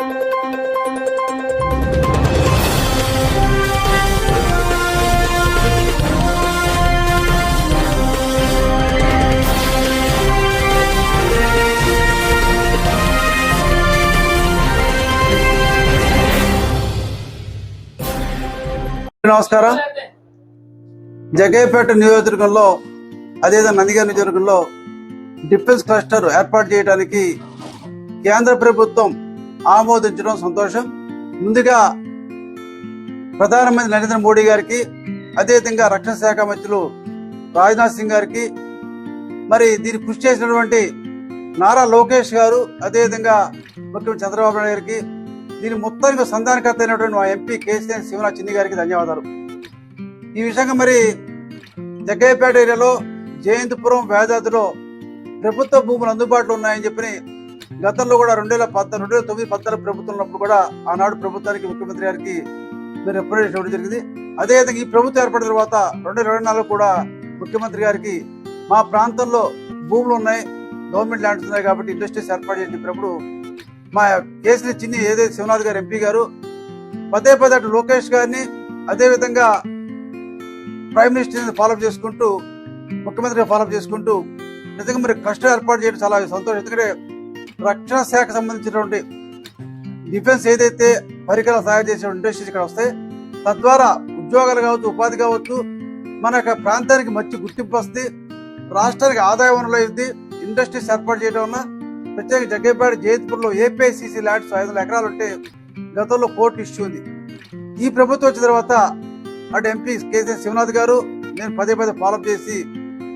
నమస్కారం. జగేపేట నియోజకవర్గంలో అదేవిధంగా నందిగారి నియోజకవర్గంలో డిఫెన్స్ క్లస్టర్ ఏర్పాటు చేయడానికి కేంద్ర ప్రభుత్వం ఆమోదించడం సంతోషం. ముందుగా ప్రధానమంత్రి నరేంద్ర మోడీ గారికి అదేవిధంగా రక్షణ శాఖ మంత్రులు రాజ్నాథ్ సింగ్ గారికి మరి దీన్ని కృషి చేసినటువంటి నారా లోకేష్ గారు అదేవిధంగా ముఖ్యమంత్రి చంద్రబాబు నాయుడు గారికి దీని మొత్తానికి సంధానకర్త అయినటువంటి మా ఎంపీ కేసీఆర్ శివనాథ్ చిన్ని గారికి ధన్యవాదాలు. ఈ విషయంగా మరి జగ్గయ్యపేట ఏరియాలో జయంతిపురం వేదాద్రిలో ప్రభుత్వ భూములు అందుబాటులో ఉన్నాయని చెప్పి గతంలో కూడా రెండు వేల పద్ద రెండు వేల తొమ్మిది పద్నాలుగు ప్రభుత్వం ఉన్నప్పుడు కూడా ఆనాడు ప్రభుత్వానికి ముఖ్యమంత్రి గారికి మీరు రిప్రజెంట్ ఇవ్వడం జరిగింది. అదేవిధంగా ఈ ప్రభుత్వం ఏర్పడిన తర్వాత రెండు వేల ఇరవై నాలుగు కూడా ముఖ్యమంత్రి గారికి మా ప్రాంతంలో భూములు ఉన్నాయి గవర్నమెంట్ ల్యాండ్స్ ఉన్నాయి కాబట్టి ఇండస్ట్రీస్ ఏర్పాటు చేసి చెప్పినప్పుడు మా కేసులు చిన్ని ఏదైతే శివనాథ్ గారు ఎంపీ గారు పదే పదే అటు లోకేష్ గారిని అదేవిధంగా ప్రైమ్ మినిస్టర్ ఫాలో చేసుకుంటూ ముఖ్యమంత్రి ఫాలో చేసుకుంటూ నిజంగా మరి కష్టం ఏర్పాటు చేయడం చాలా సంతోషం. ఎందుకంటే రక్షణ శాఖ సంబంధించినటువంటి డిఫెన్స్ ఏదైతే పరికరాలు తయారు చేసే ఇండస్ట్రీస్ ఇక్కడ వస్తాయి తద్వారా ఉద్యోగాలు కావచ్చు ఉపాధి కావచ్చు మన యొక్క ప్రాంతానికి మంచి గుర్తింపు వస్తుంది రాష్ట్రానికి ఆదాయ వనరులు అయింది ఇండస్ట్రీస్ ఏర్పాటు చేయడం వల్ల ప్రత్యేక జగ్గేపేట జయత్పూర్లో ఏపీఐసిసి ల్యాండ్స్ ఐదు వందల ఎకరాలు ఉంటే గతంలో కోర్టు ఇష్యూ ఉంది. ఈ ప్రభుత్వం వచ్చిన తర్వాత అటు ఎంపీ కేసీఆర్ శివనాథ్ గారు నేను పదే పదే ఫాలోఅప్ చేసి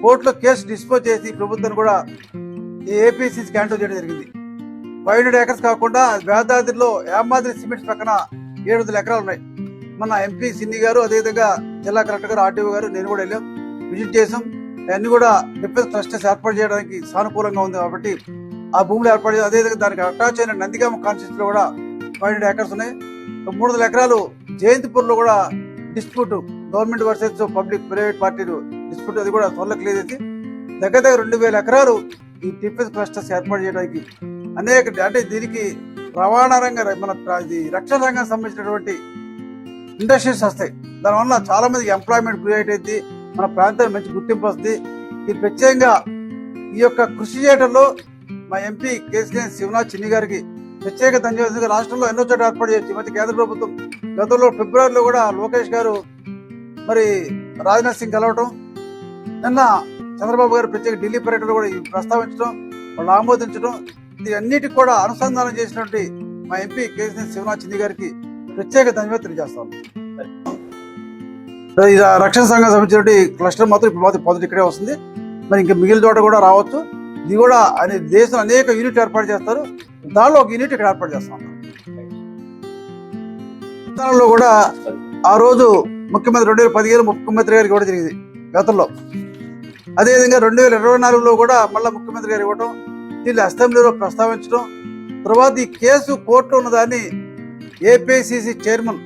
కోర్టులో కేసు డిస్పోజ్ చేసి ప్రభుత్వాన్ని కూడా ఏపీసీసీ క్యాన్సిల్ చేయడం జరిగింది. ఫైవ్ హండ్రెడ్ ఏకర్స్ కాకుండా వేదాద్రిలో యామాద్రి సిమెంట్స్ పక్కన ఏడు వందల ఎకరాలు ఉన్నాయి. మన ఎంపీ సిన్ని గారు అదేవిధంగా జిల్లా కలెక్టర్ గారు ఆర్టీఓ గారు నేను కూడా వెళ్ళాం. విజిట్ చేసాం. అన్ని కూడా డిఫెన్స్ క్లస్టర్స్ ఏర్పాటు చేయడానికి సానుకూలంగా ఉంది కాబట్టి ఆ భూములు ఏర్పాటు చేసి అదేవిధంగా దానికి అటాచ్ అయిన నందిగామ కాన్స్టిట్యూన్స్లో కూడా ఫైవ్ హండ్రెడ్ ఏకర్స్ ఉన్నాయి. మూడు వందల ఎకరాలు జయంతిపూర్లో కూడా dispute government versus public private పార్టీలు డిస్ప్యూట్ అది కూడా త్వరలో క్లియర్ చేసి దగ్గర దగ్గర రెండు వేల ఎకరాలు ఈ డిఫెన్స్ క్లస్టర్స్ ఏర్పాటు చేయడానికి అనేక అంటే దీనికి రవాణా రంగ మన ఇది రక్షణ రంగానికి సంబంధించినటువంటి ఇండస్ట్రీస్ వస్తాయి. దానివల్ల చాలా మందికి ఎంప్లాయ్మెంట్ క్రియేట్ అయింది మన ప్రాంతానికి మంచి గుర్తింపు వస్తుంది. ఇది ప్రత్యేకంగా ఈ యొక్క కృషి చేయడంలో మా ఎంపీ కేసీఆర్ శివనాథ్ చిన్ని గారికి ప్రత్యేక ధన్యవాదాలు. రాష్ట్రంలో ఎన్నో చోట్ల ఏర్పాటు చేయొచ్చు ఈ మధ్య కేంద్ర ప్రభుత్వం గతంలో ఫిబ్రవరిలో కూడా లోకేష్ గారు మరి రాజ్నాథ్ సింగ్ కలవటం నిన్న చంద్రబాబు గారు ప్రత్యేక ఢిల్లీ పర్యటన కూడా ప్రస్తావించడం వాళ్ళు ఆమోదించడం ఇది అన్నిటికి కూడా అనుసంధానం చేసినటువంటి మా ఎంపీ కేసీఆర్ శివనాథ్ గారికి ప్రత్యేక ధన్యవాదాలు తెలియజేస్తాం రక్షణ సంఘం సంబంధించినటువంటి క్లస్టర్ మాత్రం ఇప్పుడు మాత్రం మొదటి ఇక్కడే వస్తుంది. మరి ఇంకా మిగిలిన చోట కూడా రావచ్చు. ఇది కూడా అనే దేశం అనేక యూనిట్ ఏర్పాటు చేస్తారు. దానిలో ఒక యూనిట్ ఇక్కడ ఏర్పాటు చేస్తాం. దానిలో కూడా ఆ రోజు ముఖ్యమంత్రి రెండు వేల పదిహేను ముఖ్యమంత్రి గారికి ఇవ్వడం జరిగింది గతంలో. అదేవిధంగా రెండు వేల ఇరవై నాలుగులో కూడా మళ్ళీ ముఖ్యమంత్రి గారు ఇవ్వడం దీన్ని అసెంబ్లీలో ప్రస్తావించడం తర్వాత ఈ కేసు కోర్టులో ఉన్నదాన్ని ఏపీసీసీ చైర్మన్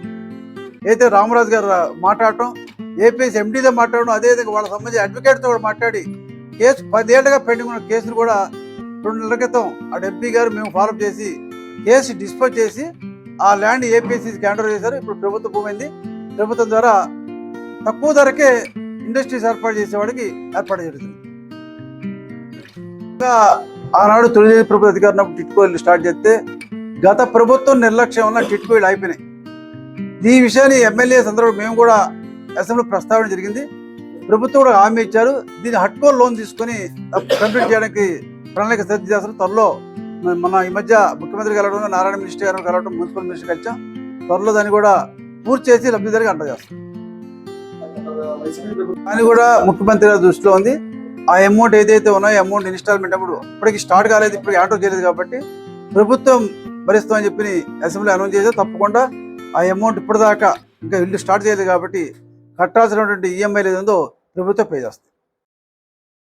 అయితే రామరాజు గారు మాట్లాడటం ఏపీఎస్ ఎండీతో మాట్లాడడం అదేవిధంగా వాళ్ళ సంబంధించి అడ్వకేట్తో కూడా మాట్లాడి కేసు పదేళ్ళుగా పెండింగ్ ఉన్న కేసును కూడా రెండు నెలల క్రితం ఆ ఎంపీ గారు మేము ఫాలో చేసి కేసు డిస్పోజ్ చేసి ఆ ల్యాండ్ ఏపీఎస్సీకి హ్యాండ్ చేశారు. ఇప్పుడు ప్రభుత్వ భూమి అయింది ప్రభుత్వం ద్వారా తక్కువ ధరకే ఇండస్ట్రీస్ ఏర్పాటు చేసేవాడికి ఏర్పాటు జరుగుతుంది ఇంకా ఆనాడు తొలి ప్రభుత్వ అధికారం టిట్కో స్టార్ట్ చేస్తే గత ప్రభుత్వం నిర్లక్ష్యం వల్ల టిట్కోయిలు అయిపోయినాయి ఈ విషయాన్ని ఎమ్మెల్యే సందర్భంలో మేము కూడా అసెంబ్లీ ప్రస్తావన జరిగింది. ప్రభుత్వం కూడా హామీ ఇచ్చారు. దీన్ని హట్కో లోన్ తీసుకొని కంప్లీట్ చేయడానికి ప్రణాళిక సిద్ధం చేస్తారు త్వరలో మన- ఈ మధ్య ముఖ్యమంత్రి కలవడం నారాయణ మినిస్టర్ గారు కలవడం మున్సిపల్ మినిస్టర్ కలిసాం త్వరలో దాన్ని కూడా పూర్తి చేసి లబ్ధిదారికి అంట చేస్తాం అని కూడా ముఖ్యమంత్రి గారి దృష్టిలో ఉంది. ఆ అమౌంట్ ఏదైతే ఉన్నాయో అమౌంట్ ఇన్స్టాల్మెంట్ అప్పుడు ఇప్పటికి స్టార్ట్ కాలేదు ఇప్పటికి ఆటో చేయలేదు కాబట్టి ప్రభుత్వం భరిస్తామని చెప్పి అసెంబ్లీ అనౌన్స్ చేస్తే తప్పకుండా ఆ అమౌంట్ ఇప్పటిదాకా ఇంకా ఇల్లు స్టార్ట్ చేయలేదు కాబట్టి కట్టాల్సినటువంటి ఈఎంఐ ఏదో ప్రభుత్వం పే చేస్తుంది.